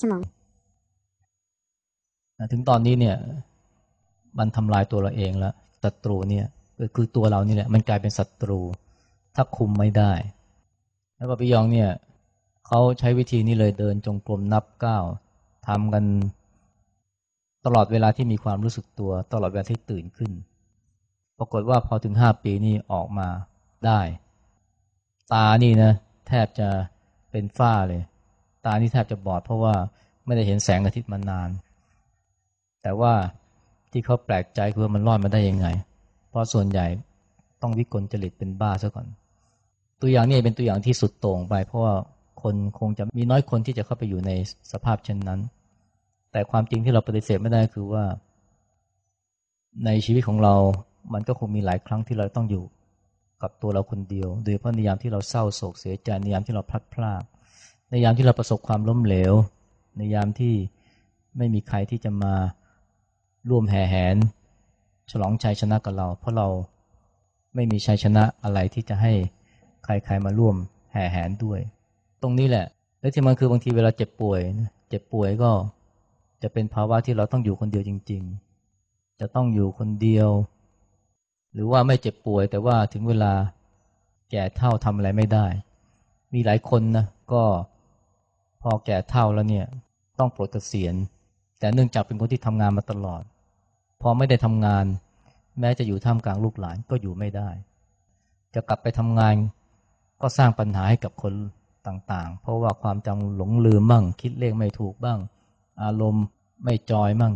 ชั่วโมงถึงตอนนี้เนี่ย มันทำลายตัวเราเองแล้วศัตรูเนี่ยคือตัวเรานี่แหละมันกลายเป็นศัตรู ถ้าคุมไม่ได้ แล้วปปิยองเนี่ยเขาใช้วิธีนี้เลยเดินจงกรมนับก้าวทำกันตลอดเวลาที่มีความรู้สึกตัว ตลอดเวลาที่ตื่นขึ้น ปรากฏว่าพอถึงห้าปีนี่ออกมาได้ ตานี่นะ แทบจะเป็นฝ้าเลย ตานี่แทบจะบอดเพราะว่าไม่ได้เห็นแสงอาทิตย์มานาน แต่ว่าที่เขาแปลกใจคือมันรอดมาได้ยังไง เพราะส่วนใหญ่ต้องวิกลจริตเป็นบ้าซะก่อน ตัวอย่างนี้เป็นตัวอย่างที่สุดโต่งไป เพราะว่าคนคงจะมีน้อยคนที่จะเข้าไปอยู่ในสภาพเช่นนั้น แต่ความจริงที่เราปฏิเสธไม่ได้คือว่า ในชีวิตของเรา มันก็คงมีหลายครั้งที่เราต้องอยู่กับตัวเราคนเดียว โดยเพราะในยามที่เราเศร้าโศกเสียใจในยามที่เราพลัดพราก ในยามที่เราประสบความล้มเหลว ในยามที่ไม่มีใครที่จะมาร่วมแห่แหน ฉลองชัยชนะกับเรา เพราะเราไม่มีชัยชนะอะไรที่จะให้ใครๆมาร่วมแห่แหนด้วย ตรงนี้แหละ และที่มันคือบางทีเวลาเจ็บป่วย เจ็บป่วยก็จะเป็นภาวะที่เราต้องอยู่คนเดียวจริง ๆ จะต้องอยู่คนเดียว หรือว่าไม่เจ็บป่วย แต่ว่าถึงเวลาแก่เท่าทำอะไรไม่ได้ มีหลายคนนะก็ พอแก่เท่าแล้วเนี่ยต้องปลดเกษียณ แต่เนื่องจากเป็นคนที่ทำงานมาตลอด พอไม่ได้ทำงาน แม้จะอยู่ท่ามกลางลูกหลานก็อยู่ไม่ได้ จะกลับไปทำงานก็สร้างปัญหาให้กับคนต่างๆ เพราะว่าความจำหลงลืมบ้างคิดเลขไม่ถูกบ้าง อารมณ์ไม่จอยบ้าง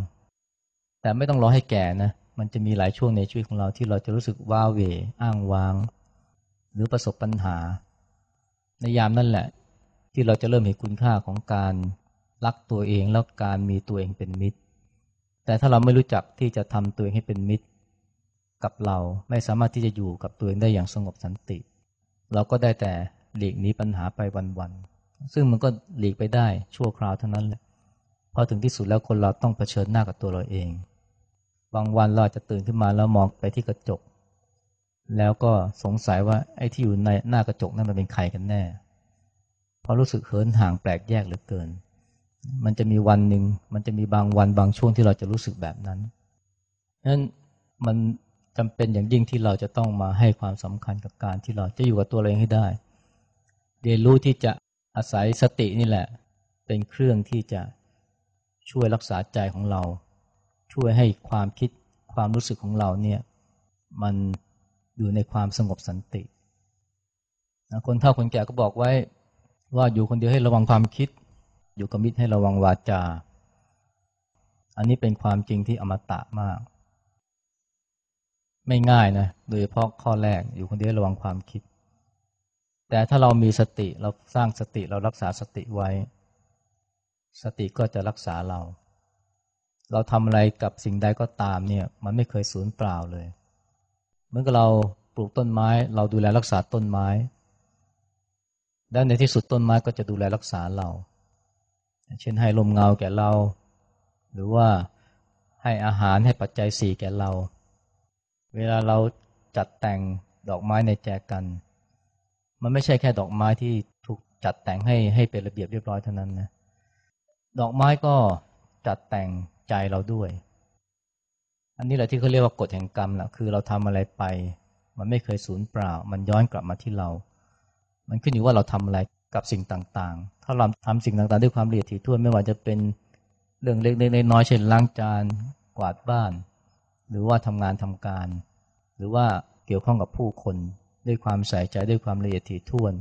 แต่ไม่ต้องรอให้แก่นะมันจะมีหลายช่วงในชีวิตของเราที่เราจะรู้สึกว้าเหวอ้างว้าง หรือประสบปัญหา ในยามนั่นแหละ ที่เราจะเริ่มเห็นคุณค่าของการรักตัวเองแล้วการมีตัวเองเป็นมิตร แต่ถ้าเราไม่รู้จักที่จะทำตัวเองให้เป็นมิตร กับเราไม่สามารถที่จะอยู่กับตัวเองได้อย่างสงบสันติ เราก็ได้แต่หลีกหนีปัญหาไปวันๆซึ่งมันก็หลีกไปได้ชั่วคราวเท่านั้นแหละพอถึงที่สุดแล้วคนเราต้องเผชิญหน้ากับตัวเราเอง บางวันเราจะตื่นขึ้นมาแล้วมองไปที่กระจก แล้วก็สงสัยว่าไอ้ที่อยู่ในหน้ากระจกนั่นมันเป็นใครกันแน่ เพราะรู้สึกเหินห่างแปลกแยกเหลือเกิน มันจะมีวันหนึ่งมันจะมีบางวันบางช่วงที่เราจะรู้สึกแบบนั้นนั้นมันจำเป็นอย่างยิ่งที่เราจะต้องมาให้ความสำคัญกับการที่เราจะอยู่กับตัวเองให้ได้ เรียนรู้ที่จะอาศัยสตินี่แหละ เป็นเครื่องที่จะช่วยรักษาใจของเรา ช่วยให้ความคิดความรู้สึกของเราเนี่ยมันอยู่ในความสงบสันติ คนเฒ่าคนแก่ก็บอกไว้ ว่าอยู่คนเดียวให้ระวังความคิด อยู่กับมิตรให้ระวังวาจา อันนี้เป็นความจริงที่อมตะมาก ไม่ง่ายนะโดยเฉพาะข้อแรกอยู่คนเดียวระวังความคิด แต่ถ้าเรามีสติเราสร้างสติเรารักษาสติไว้ สติก็จะรักษาเรา เราทำอะไรกับสิ่งใดก็ตามเนี่ย มันไม่เคยสูญเปล่าเลย เหมือนกับเราปลูกต้นไม้ เราดูแลรักษาต้นไม้ แล้วในที่สุดต้นไม้ก็จะดูแลรักษาเรา เช่นให้ลมเงาแก่เรา หรือว่าให้อาหารให้ปัจจัยสี่แก่เรา เวลาเราจัดแต่งดอกไม้ในแจกัน มันไม่ใช่แค่ดอกไม้ที่ถูกจัดแต่งให้ให้เป็นระเบียบเรียบร้อยเท่านั้นนะ ดอกไม้ก็จัดแต่งใจเราด้วย อันนี้แหละที่เขาเรียกว่ากฎแห่งกรรมแหละคือเราทำอะไรไป มันไม่เคยสูญเปล่า มันย้อนกลับมาที่เรา มันขึ้นอยู่ว่าเราทำอะไรกับสิ่งต่างๆ ถ้าเราทำสิ่งต่างๆ ด้วยความละเอียดถี่ถ้วนไม่ว่าจะเป็นเรื่องเล็กๆน้อยๆเช่นล้างจานกวาดบ้าน หรือว่าทำงานทำการ หรือว่าเกี่ยวข้องกับผู้คนด้วยความใส่ใจด้วยความละเอียดถี่ถ้วน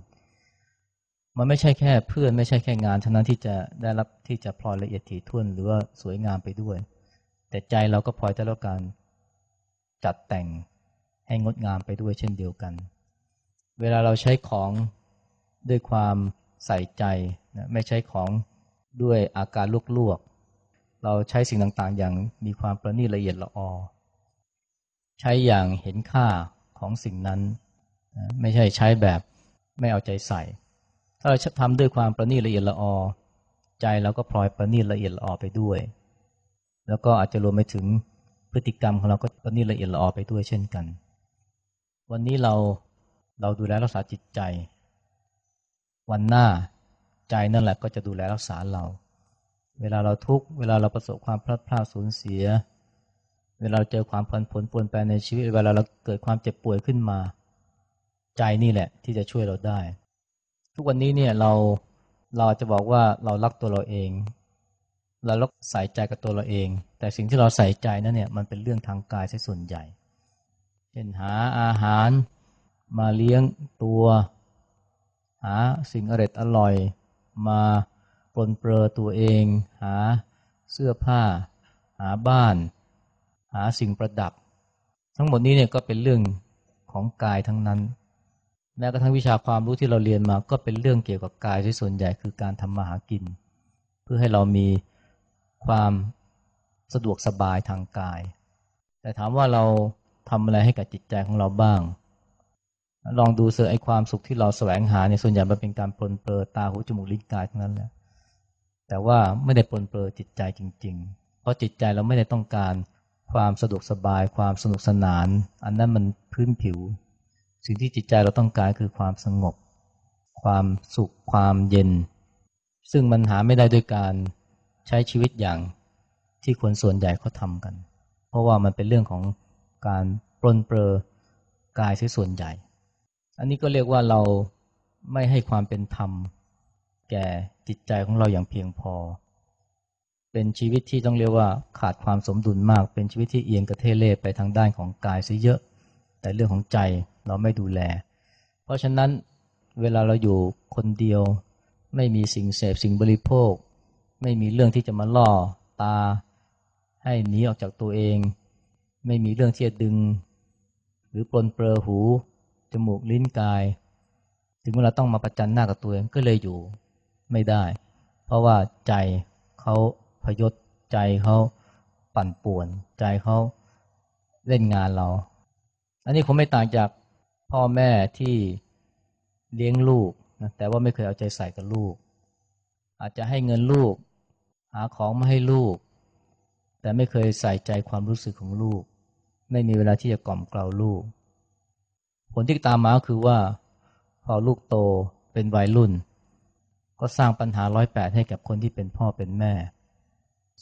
มันไม่ใช่แค่เพื่อนไม่ใช่แค่งานเท่านั้นที่จะได้รับที่จะพลอยละเอียดถี่ถ้วนหรือว่าสวยงามไปด้วย แต่ใจเราก็พลอยได้รับการจัดแต่งให้งดงามไปด้วยเช่นเดียวกัน เวลาเราใช้ของด้วยความใส่ใจนะไม่ใช้ของด้วยอาการลวกๆ เราใช้สิ่งต่างๆ อย่างมีความประณีตละเอียดละออ ใช้อย่างเห็นค่าของสิ่งนั้นนะไม่ใช่ใช้แบบไม่เอาใจใส่ ถ้าเราทำด้วยความประณีตละเอียดละออ ใจเราก็พลอยประณีตละเอียดละออไปด้วย แล้วก็อาจจะรวมไปถึงพฤติกรรมของเราก็ประณีตละเอียดละออไปด้วยเช่นกัน วันนี้เรา เราดูแลรักษาจิตใจ วันหน้าใจนั่นแหละก็จะดูแลรักษาเรา เวลาเราทุกข์เวลาเราประสบความพลาดพลาดสูญเสีย เวลาเจอความผันผวนปวนแปรในชีวิต เวลาเราเกิดความเจ็บป่วยขึ้นมา ใจนี่แหละที่จะช่วยเราได้ ทุกวันนี้เนี่ยเราเราจะบอกว่าเรารักตัวเราเอง เราลักใส่ใจกับตัวเราเอง แต่สิ่งที่เราใส่ใจนั้นเนี่ยมันเป็นเรื่องทางกายใช่ส่วนใหญ่ เช่นหาอาหาร มาเลี้ยงตัว หาสิ่งอร่อยอร่อย มาปลนเปลือตัวเอง หาเสื้อผ้า หาบ้าน หาสิ่งประดับ ทั้งหมดนี้เนี่ยก็เป็นเรื่องของกายทั้งนั้น แม้กระทั่งวิชาความรู้ที่เราเรียนมาก็เป็นเรื่องเกี่ยวกับกายที่ส่วนใหญ่คือการทำมาหากิน เพื่อให้เรามีความสะดวกสบายทางกาย แต่ถามว่าเราทำอะไรให้กับจิตใจของเราบ้าง ลองดูเสือไอความสุขที่เราแสวงหาเนี่ยส่วนใหญ่มันเป็นการปลนเปลือตาหูจมูกลิ้นกายทั้งนั้นแหละแต่ว่าไม่ได้ปลนเปลือจิตใจจริง ๆ เพราะจิตใจเราไม่ได้ต้องการความสะดวกสบาย ความสนุกสนาน อันนั้นมันพื้นผิว สิ่งที่จิตใจเราต้องการคือความสงบ ความสุขความเย็น ซึ่งมันหาไม่ได้ด้วยการใช้ชีวิตอย่างที่คนส่วนใหญ่เขาทำกัน เพราะว่ามันเป็นเรื่องของการปลนเปลือกายใช้ส่วนใหญ่ อันนี้ก็เรียกว่าเราไม่ให้ความเป็นธรรม แก่จิตใจของเราอย่างเพียงพอ เป็นชีวิตที่ต้องเรียกว่าขาดความสมดุลมาก เป็นชีวิตที่เอียงกระเทเล่ไปทางด้านของกายซะเยอะ แต่เรื่องของใจเราไม่ดูแล เพราะฉะนั้นเวลาเราอยู่คนเดียว ไม่มีสิ่งเสพสิ่งบริโภค ไม่มีเรื่องที่จะมาล่อตา ให้หนีออกจากตัวเอง ไม่มีเรื่องที่จะดึง หรือปลนเปลือหู จมูกลิ้นกาย ถึงเวลาต้องมาประจันหน้ากับตัวเองก็เลยอยู่ไม่ได้ เพราะว่าใจเขาพยศใจเขาปั่นป่วน ใจเขาเล่นงานเรา อันนี้คงไม่ต่างจากพ่อแม่ที่เลี้ยงลูกนะแต่ว่าไม่เคยเอาใจใส่กับลูก อาจจะให้เงินลูก หาของมาให้ลูก แต่ไม่เคยใส่ใจความรู้สึกของลูก ไม่มีเวลาที่จะกล่อมเกลาลูก ผลที่ตามมาคือว่า พอลูกโตเป็นวัยรุ่น ก็สร้างปัญหาร้อยแปดให้กับคนที่เป็นพ่อเป็นแม่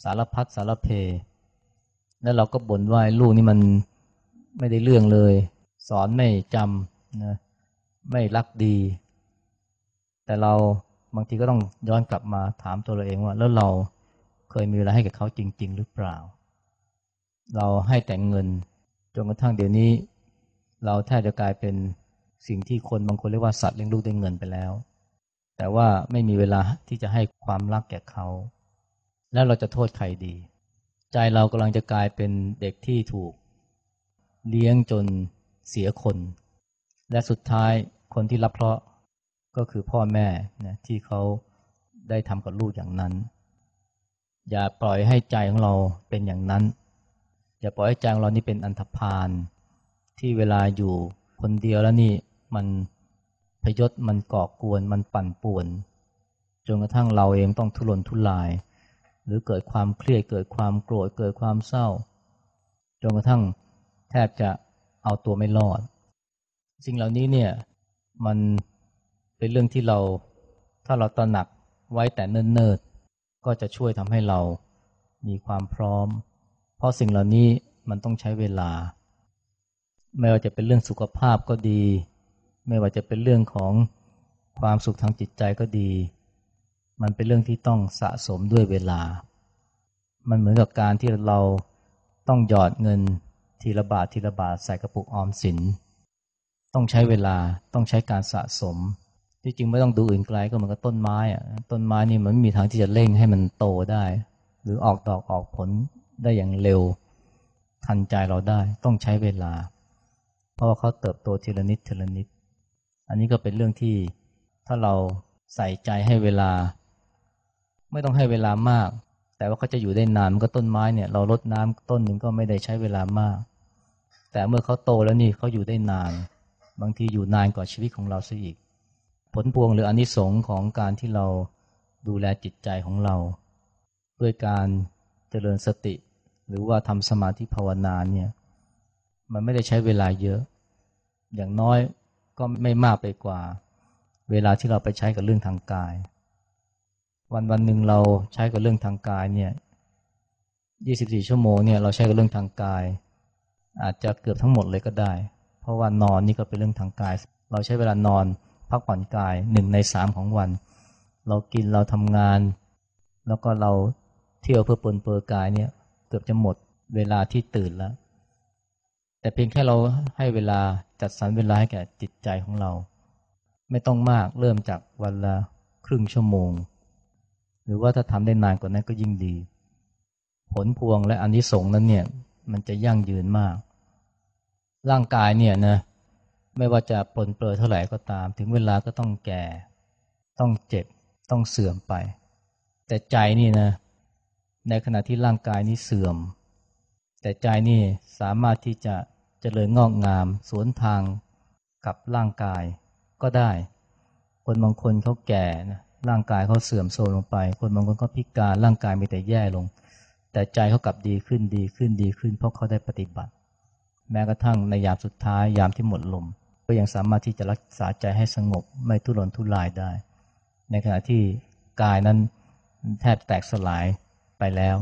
สารพัดสารเพ แล้วเราก็บ่นว่าลูกนี่มันไม่ได้เรื่องเลย สอนไม่จำนะไม่รักดี แต่เราบางทีก็ต้องย้อนกลับมาถามตัวเราเองว่า แล้วเราเคยมีเวลาให้กับเขาจริง ๆ หรือเปล่า เราให้แต่งเงินจนกระทั่งเดี๋ยวนี้ เราแทบจะกลายเป็นสิ่งที่คนบางคนเรียกว่าสัตว์เลี้ยงลูกด้วยเงินไปแล้ว แต่ว่าไม่มีเวลาที่จะให้ความรักแก่เขา แล้วเราจะโทษใครดี ใจเรากำลังจะกลายเป็นเด็กที่ถูก เลี้ยงจนเสียคน และสุดท้ายคนที่รับเพราะก็คือพ่อแม่นะที่เขาได้ทำกับลูกอย่างนั้น อย่าปล่อยให้ใจของเราเป็นอย่างนั้น อย่าปล่อยให้ใจของเรานี่เป็นอันธพาล ที่เวลาอยู่คนเดียวแล้วนี่มันพยศมันก่อกวนมันปั่นป่วน จนกระทั่งเราเองต้องทุรนทุราย หรือเกิดความเครียดเกิดความโกรธเกิดความเศร้า จนกระทั่งแทบจะเอาตัวไม่รอด สิ่งเหล่านี้เนี่ยมันเป็นเรื่องที่เราถ้าเราตระหนักไว้แต่เนิ่นๆก็จะช่วยทำให้เรามีความพร้อม เพราะสิ่งเหล่านี้มันต้องใช้เวลา ไม่ว่าจะเป็นเรื่องสุขภาพก็ดี ไม่ว่าจะเป็นเรื่องของความสุขทางจิตใจก็ดี มันเป็นเรื่องที่ต้องสะสมด้วยเวลา มันเหมือนกับการที่เราต้องหยอดเงินทีละบาททีละบาทใส่กระปุกออมสิน ต้องใช้เวลาต้องใช้การสะสม ที่จริงไม่ต้องดูอื่นไกลก็เหมือนกับต้นไม้อะต้นไม้นี่มันมีทางที่จะเร่งให้มันโตได้ หรือออกดอกออกผลได้อย่างเร็ว ทันใจเราได้ต้องใช้เวลา ราะว่าเขาเติบโตทีละนิดทีละนิด อันนี้ก็เป็นเรื่องที่ถ้าเราใส่ใจให้เวลา ไม่ต้องให้เวลามาก แต่ว่าเขาจะอยู่ได้นานมันก็ต้นไม้เนี่ยเราลดน้ำต้นหนึ่งก็ไม่ได้ใช้เวลามาก แต่เมื่อเขาโตแล้วนี่เขาอยู่ได้นาน บางทีอยู่นานกว่าชีวิตของเราซะอีก ผลพวงหรืออนิสงค์ของการที่เราดูแลจิตใจของเรา ด้วยการเจริญสติ หรือว่าทำสมาธิภาวนาเนี่ย มันไม่ได้ใช้เวลาเยอะ อย่างน้อยก็ไม่มากไปกว่า เวลาที่เราไปใช้กับเรื่องทางกาย วันวันหนึ่งเราใช้กับเรื่องทางกายเนี่ย24 ชั่วโมงเนี่ยเราใช้กับเรื่องทางกาย อาจจะเกือบทั้งหมดเลยก็ได้ เพราะว่านอนนี่ก็เป็นเรื่องทางกาย เราใช้เวลานอนพักผ่อนกายหนึ่งในสามของวัน เรากินเราทำงาน แล้วก็เราเที่ยวเพื่อปนเปื้อกายเนี่ยเกือบจะหมดเวลาที่ตื่นแล้ว แต่เพียงแค่เราให้เวลาจัดสรรเวลาให้แก่จิตใจของเรา ไม่ต้องมากเริ่มจากวันละครึ่งชั่วโมง หรือว่าถ้าทำได้นานกว่านั้นก็ยิ่งดี ผลพวงและอนนิสงส์นั้นเนี่ยมันจะยั่งยืนมาก ร่างกายเนี่ยนะไม่ว่าจะปลนเปลือเท่าไหร่ก็ตาม ถึงเวลาก็ต้องแก่ ต้องเจ็บต้องเสื่อมไป แต่ใจนี่นะในขณะที่ร่างกายนี้เสื่อม แต่ใจนี่สามารถที่จะ เจริญงอกงาม สวนทางกับร่างกายก็ได้ คนบางคนเขาแก่นะร่างกายเขาเสื่อมโทรมลงไป คนบางคนก็พิการร่างกายมีแต่แย่ลง แต่ใจเขากลับดีขึ้นดีขึ้นดีขึ้น เพราะเขาได้ปฏิบัติ แม้กระทั่งในยามสุดท้ายยามที่หมดลม ก็ยังสามารถที่จะรักษาใจให้สงบ ไม่ทุรนทุรายได้ ในขณะที่กายนั้นแทบแตกสลายไปแล้ว